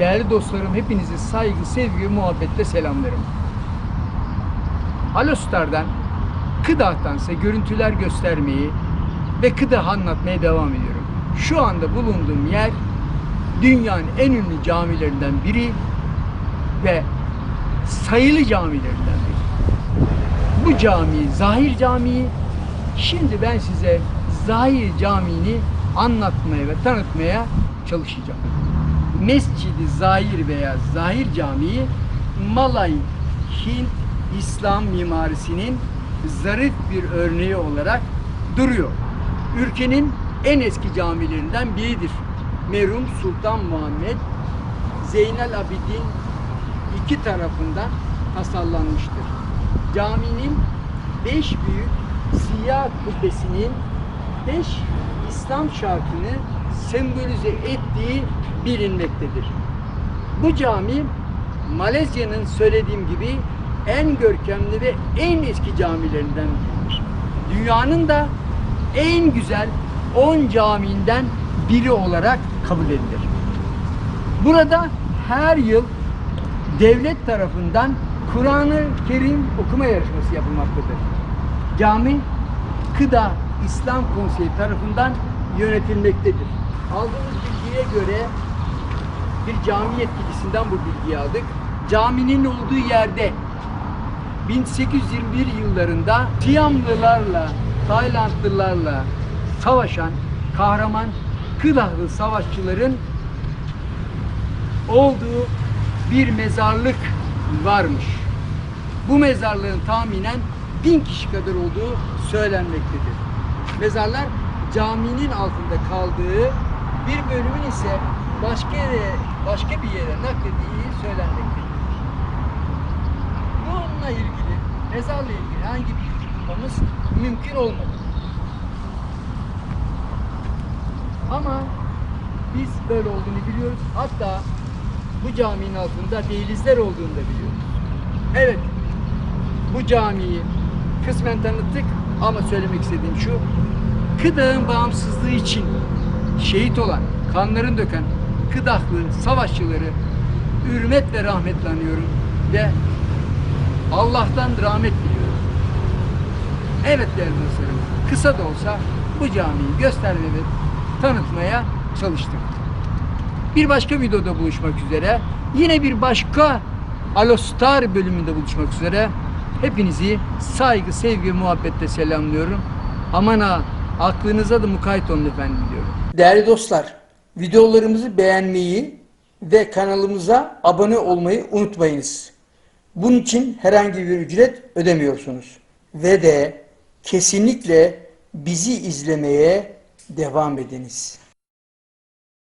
Değerli dostlarım hepinizi saygı, sevgi ve muhabbetle selamlarım. Alostar'dan, Kıdah'tan size görüntüler göstermeyi ve Kıdah'ı anlatmaya devam ediyorum. Şu anda bulunduğum yer dünyanın en ünlü camilerinden biri ve sayılı camilerinden biri. Bu cami Zahir Camii. Şimdi ben size Zahir Camii'ni anlatmaya ve tanıtmaya çalışacağım. Mescidi Zahir veya Zahir Camii Malay Hint İslam mimarisinin zarif bir örneği olarak duruyor. Ülkenin en eski camilerinden biridir. Merhum Sultan Muhammed Zeynel Abidin iki tarafından tasarlanmıştır. Caminin beş büyük siyah kubbesinin beş İslam şarkını sembolize ettiği bilinmektedir. Bu cami Malezya'nın söylediğim gibi en görkemli ve en eski camilerinden biridir. Dünyanın da en güzel 10 camiinden biri olarak kabul edilir. Burada her yıl devlet tarafından Kur'an-ı Kerim okuma yarışması yapılmaktadır. Cami Kıda İslam Konseyi tarafından yönetilmektedir. Aldığımız bilgiye göre bir cami yetkilisinden bu bilgiyi aldık. Caminin olduğu yerde 1821 yıllarında Siyamlılarla, Taylandlılarla savaşan kahraman Kıdahlı savaşçıların olduğu bir mezarlık varmış. Bu mezarlığın tahminen bin kişi kadar olduğu söylenmektedir. Mezarlar caminin altında kaldığı bir bölümün ise başka yere, başka bir yere nakledildiği söylenmektedir. Bununla ilgili, mezarla ilgili herhangi bir tutmamız mümkün olmadı. Ama biz böyle olduğunu biliyoruz. Hatta bu caminin altında dehlizler olduğunu da biliyoruz. Evet, bu camiyi kısmen tanıttık ama söylemek istediğim şu. Kıdağın bağımsızlığı için şehit olan, kanlarını döken Kıdahlı savaşçıları hürmet ve rahmetle anıyorum ve Allah'tan rahmet diliyorum. Evet değerli dostlarım, kısa da olsa bu camiyi göstermeye tanıtmaya çalıştık. Bir başka videoda buluşmak üzere. Yine bir başka Alostar bölümünde buluşmak üzere. Hepinizi saygı, sevgi, muhabbetle selamlıyorum. Aman ha, aklınıza da mukayyet olun efendim diyorum. Değerli dostlar, videolarımızı beğenmeyi ve kanalımıza abone olmayı unutmayınız. Bunun için herhangi bir ücret ödemiyorsunuz. Ve de kesinlikle bizi izlemeye devam ediniz.